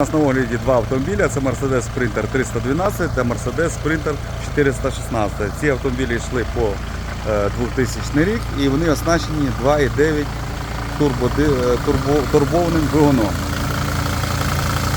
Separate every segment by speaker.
Speaker 1: У нас на огляді два автомобіля. Це Mercedes Sprinter 312 та Mercedes Sprinter 416. Ці автомобілі йшли по е, 2000 рік і вони оснащені 2,9 турбоди- е, турбо, турбованим двигуном.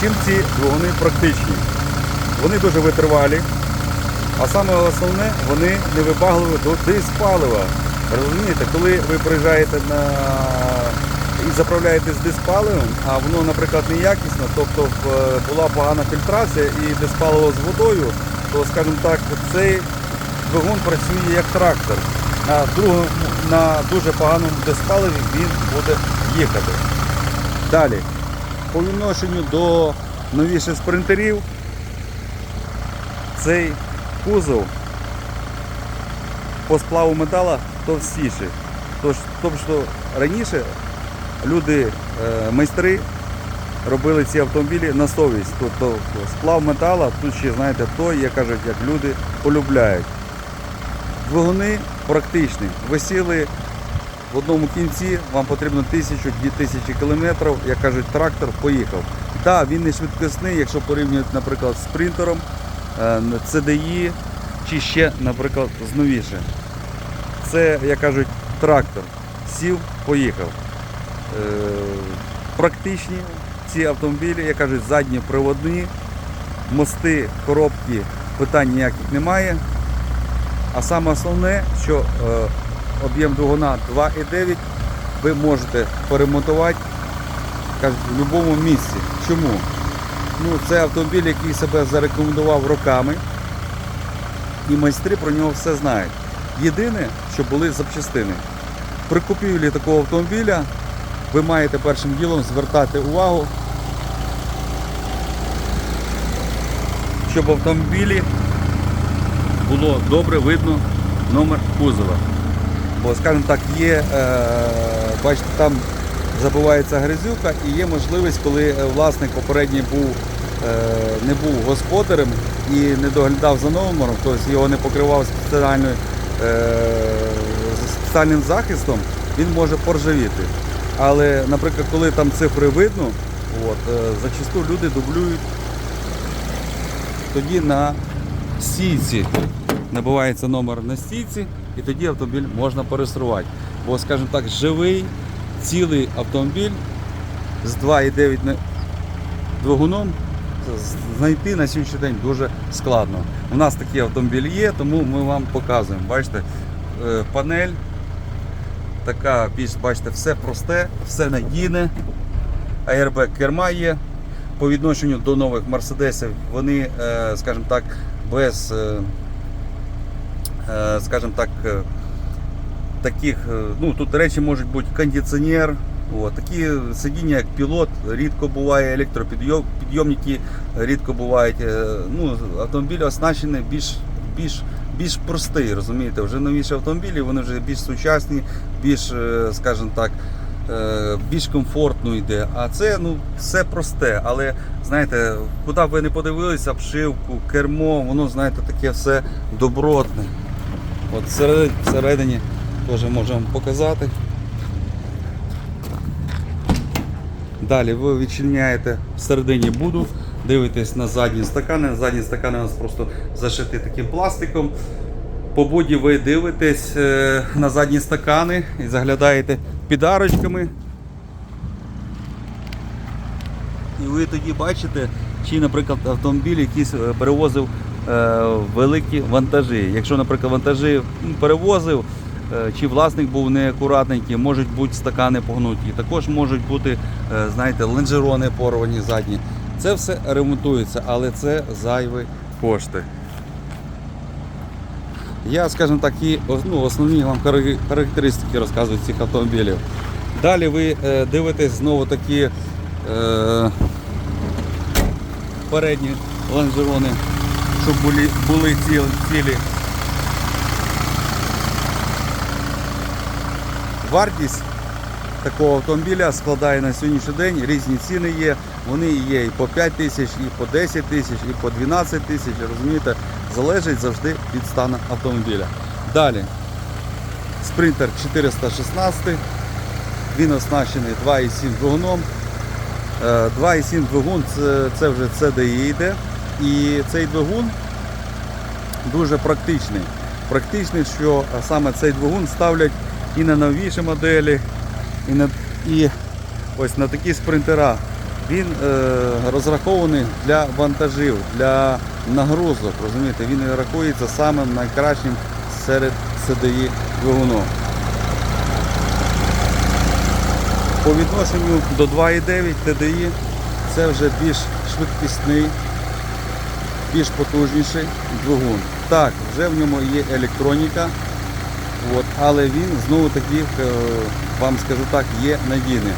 Speaker 1: Чим ці двигуни практичні? Вони дуже витривалі, а саме основне, вони невибагливі до диспалива. Розумієте, коли ви приїжджаєте на і заправляєте з диспаливом, а воно, наприклад, неякісно, тобто е, була погана фільтрація і диспаливо з водою, то, скажімо так, цей двигун працює як трактор. На, другому, на дуже поганому диспаливі він буде їхати. Далі, по відношенню до новіших спринтерів, цей кузов по сплаву метала товстіший. Тобто раніше люди, е, майстри робили ці автомобілі на совість. Тобто сплав метала, тут ще знаєте той, як кажуть, як люди полюбляють. Двигуни практичні. Ви сіли в одному кінці, вам потрібно тисячу, дві тисячі кілометрів, як кажуть, трактор поїхав. Так, він не швидкісний, якщо порівнюють, наприклад, з спринтером, е, CDI чи ще, наприклад, з новіше. Це, як кажуть, трактор. Сів, поїхав. Е, Практичні ці автомобілі, як кажуть, задні приводні, мости, коробки, питань ніяких немає. А саме основне, що е, об'єм двигуна 2,9 ви можете перемонтувати кажуть, в будь-якому місці. Чому? Ну, це автомобіль, який себе зарекомендував роками, і майстри про нього все знають. Єдине, що були запчастини. При купівлі такого автомобіля ви маєте першим ділом звертати увагу, щоб в автомобілі було добре видно номер кузова. Бо, скажімо так, є, е, бачите, там забувається грязюка і є можливість, коли е, власник попередній був, е, не був господарем і не доглядав за номером, тобто його не покривав спеціальною, спеціальним захистом, він може поржавіти. Але, наприклад, коли там цифри видно, от, е, зачасту люди дублюють тоді на стійці. Набувається номер на стійці, і тоді автомобіль можна переструвати. Бо, скажімо так, живий, цілий автомобіль з 2,9 на- двигуном знайти на сьогоднішній день дуже складно. У нас такі автомобілі є, тому ми вам показуємо. Бачите, е, панель така, більш бачите, все просте, все надійне. Airbag керма є. По відношенню до нових мерседесів вони, е, скажімо так, без, е, е, скажімо так, таких, ну тут речі можуть бути кондиціонер. От, такі сидіння, як пілот, рідко буває, електропідйомники рідко бувають. Ну, автомобіль оснащений більш, більш, більш простий, розумієте, вже новіші автомобілі, вони вже більш сучасні, більш, е, скажімо так, е, більш комфортно йде. А це ну, все просте. Але знаєте, куди б ви не подивилися, обшивку, кермо, воно знаєте, таке все добротне. От всередині, теж можемо показати. Далі ви відчиняєте всередині буду, дивитесь на задні стакани. Задні стакани у нас просто зашиті таким пластиком. По буді ви дивитесь е, на задні стакани і заглядаєте під арочками. І ви тоді бачите, чи, наприклад, автомобіль якийсь е, перевозив е, великі вантажі. Якщо, наприклад, вантажі перевозив, чи власник був неакуратненький, можуть бути стакани погнуті. Також можуть бути, знаєте, лонжерони порвані задні. Це все ремонтується, але це зайві кошти. Я, скажімо так, і ну, основні вам характеристики розказую цих автомобілів. Далі ви е, дивитесь знову такі е, передні лонжерони, щоб були, були ціл- цілі. Вартість такого автомобіля складає на сьогоднішній день різні ціни є. Вони є і по 5 тисяч, і по 10 тисяч, і по 12 тисяч. Розумієте, залежить завжди від стану автомобіля. Далі. Спринтер 416. Він оснащений 2,7 двигуном. Е, 2,7 двигун це, це вже CDI йде. І цей двигун дуже практичний. Практичний, що саме цей двигун ставлять і на новіші моделі, і на і ось на такі спринтера. Він е, розрахований для вантажів, для нагрузок. Розумієте, він рахується самим найкращим серед CDI двигунів. По відношенню до 2,9 TDI це вже більш швидкісний, більш потужніший двигун. Так, вже в ньому є електроніка, от, але він знову таки, е, вам скажу так, є надійним.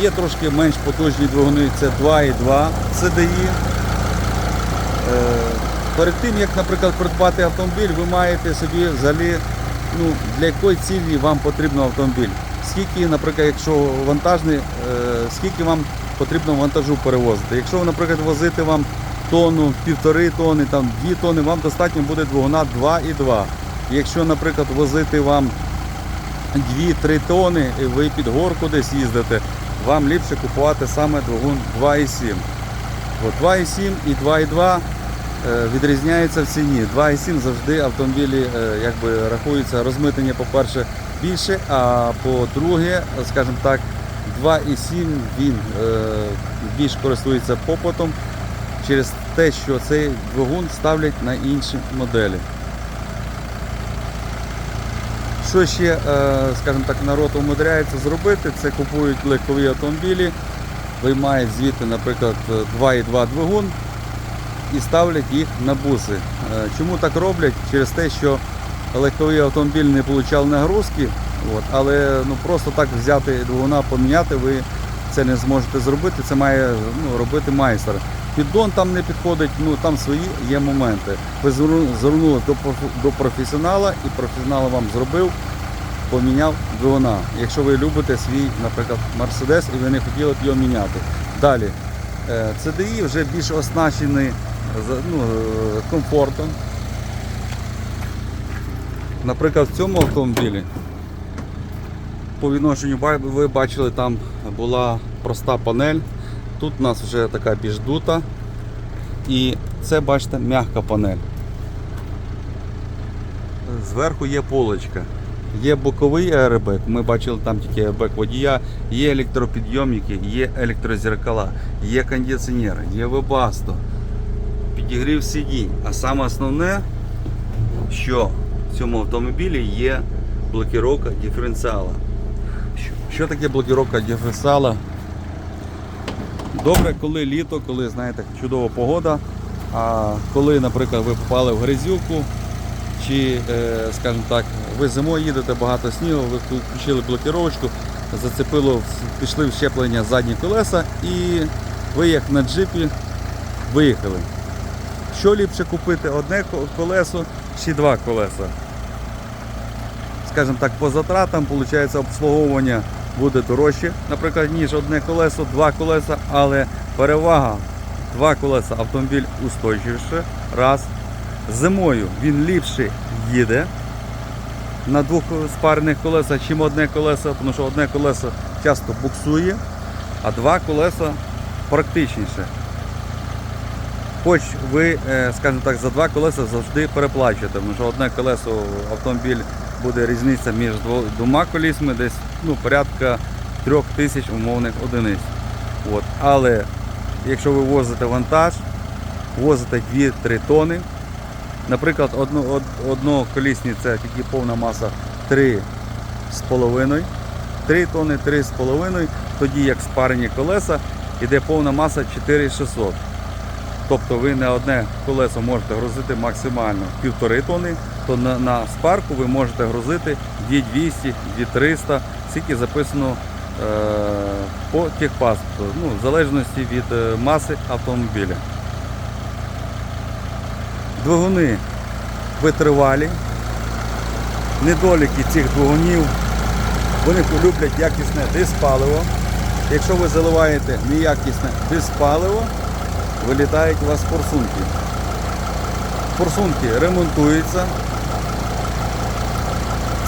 Speaker 1: Є трошки менш потужні двигуни, це 2,2 CDI. Е, Перед тим, як, наприклад, придбати автомобіль, ви маєте собі взагалі, ну, для якої цілі вам потрібен автомобіль. Скільки, наприклад, якщо вантажний, е, скільки вам потрібно вантажу перевозити. Якщо, наприклад, возити вам тонну, півтори тонни, там, дві тонни, вам достатньо буде двигуна 2,2. Якщо, наприклад, возити вам 2-3 тони, і ви під горку десь їздите, вам ліпше купувати саме двигун 2,7. От 2,7 і 2,2 е, відрізняються в ціні. 2,7 завжди автомобілі е, якби, рахуються розмитнення, по-перше, більше, а по-друге, скажімо так, 2,7 він е, більш користується попитом через те, що цей двигун ставлять на інші моделі. Що ще, е, скажімо так, народ умудряється зробити, це купують легкові автомобілі, виймають звідти, наприклад, 2,2 двигун і ставлять їх на буси. Е, Чому так роблять? Через те, що легковий автомобіль не отримав нагрузки, от, але ну, просто так взяти двигуна, поміняти, ви це не зможете зробити, це має ну, робити майстер. Піддон там не підходить, ну там свої є моменти. Ви звернули до, до професіонала і професіонал вам зробив, поміняв двигуна. Якщо ви любите свій, наприклад, Мерседес і ви не хотіли б його міняти. Далі. Е, CDI вже більш оснащений ну, е, комфортом. Наприклад, в цьому автомобілі по відношенню ви бачили, там була проста панель. Тут у нас вже така більш дута. І це, бачите, м'яка панель. Зверху є полочка. Є боковий аеробек, ми бачили там тільки аеробек водія, є електропідйомники, є електрозеркала, є кондиціонер, є вебасто, підігрів сидінь. А саме основне, що в цьому автомобілі є блокіровка диференціала. Що таке блокіровка диференціала? Добре, коли літо, коли знаєте, чудова погода. А коли, наприклад, ви попали в грязюку, чи, е, скажімо так, ви зимою їдете багато снігу, ви включили блокіровочку, зацепило, пішли в щеплення задні колеса і ви як на джипі виїхали. Що ліпше купити? Одне колесо чи два колеса? Скажімо так, по затратам, виходить, обслуговування буде дорожче, наприклад, ніж одне колесо, два колеса, але перевага два колеса автомобіль устойчивіше. Раз. Зимою він ліпше їде на двох спарених колесах, чим одне колесо, тому що одне колесо часто буксує, а два колеса практичніше. Хоч ви, е, скажімо так, за два колеса завжди переплачуєте, тому що одне колесо автомобіль буде різниця між двома колісами, десь ну, порядка трьох тисяч умовних одиниць. От. Але якщо ви возите вантаж, возите 2-3 тони, наприклад, одно, од, одноколісні це тільки повна маса 3,5, 3 тони 3,5, тоді як спарені колеса, іде повна маса 4600. Тобто ви не одне колесо можете грузити максимально півтори тони, то на, на спарку ви можете грузити 2200, 2300, скільки записано е, по техпаспорту, ну, в залежності від е, маси автомобіля. Двигуни витривалі. Недоліки цих двигунів, вони люблять якісне диспаливо. Якщо ви заливаєте неякісне диспаливо, вилітають у вас форсунки. Форсунки ремонтуються.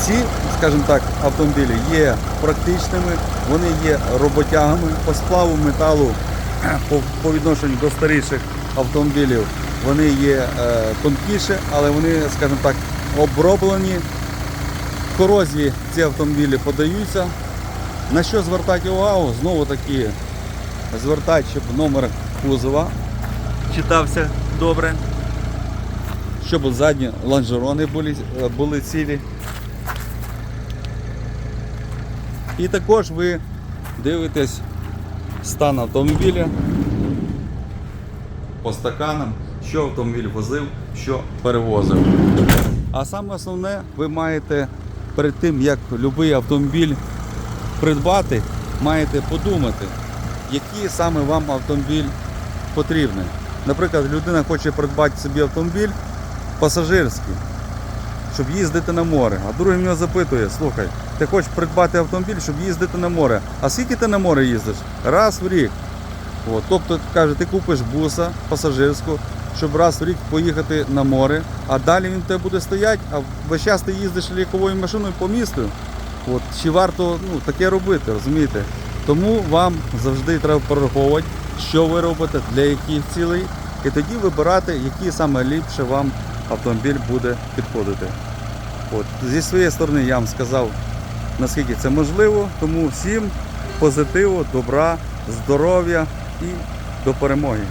Speaker 1: Ці, скажімо так, автомобілі є практичними, вони є роботягами по сплаву металу по, відношенню до старіших автомобілів. Вони є е, тонкіші, але вони, скажімо так, оброблені. Корозії ці автомобілі подаються. На що звертати увагу? Знову таки звертати, щоб номер кузова читався добре, щоб задні лонжерони були, е, були цілі. І також ви дивитесь стан автомобіля по стаканам, що автомобіль возив, що перевозив. А саме основне, ви маєте перед тим, як будь-який автомобіль придбати, маєте подумати, який саме вам автомобіль потрібний. Наприклад, людина хоче придбати собі автомобіль пасажирський, щоб їздити на море. А другий мене запитує, слухай, ти хочеш придбати автомобіль, щоб їздити на море. А скільки ти на море їздиш? Раз в рік. От, тобто, каже, ти купиш буса пасажирську, щоб раз в рік поїхати на море, а далі він в тебе буде стояти, а весь час ти їздиш ліковою машиною по місту. От, чи варто ну, таке робити, розумієте? Тому вам завжди треба прораховувати, що ви робите, для яких цілей, і тоді вибирати, який саме ліпше вам автомобіль буде підходити. От, зі своєї сторони я вам сказав, наскільки це можливо, тому всім позитиву, добра, здоров'я і до перемоги.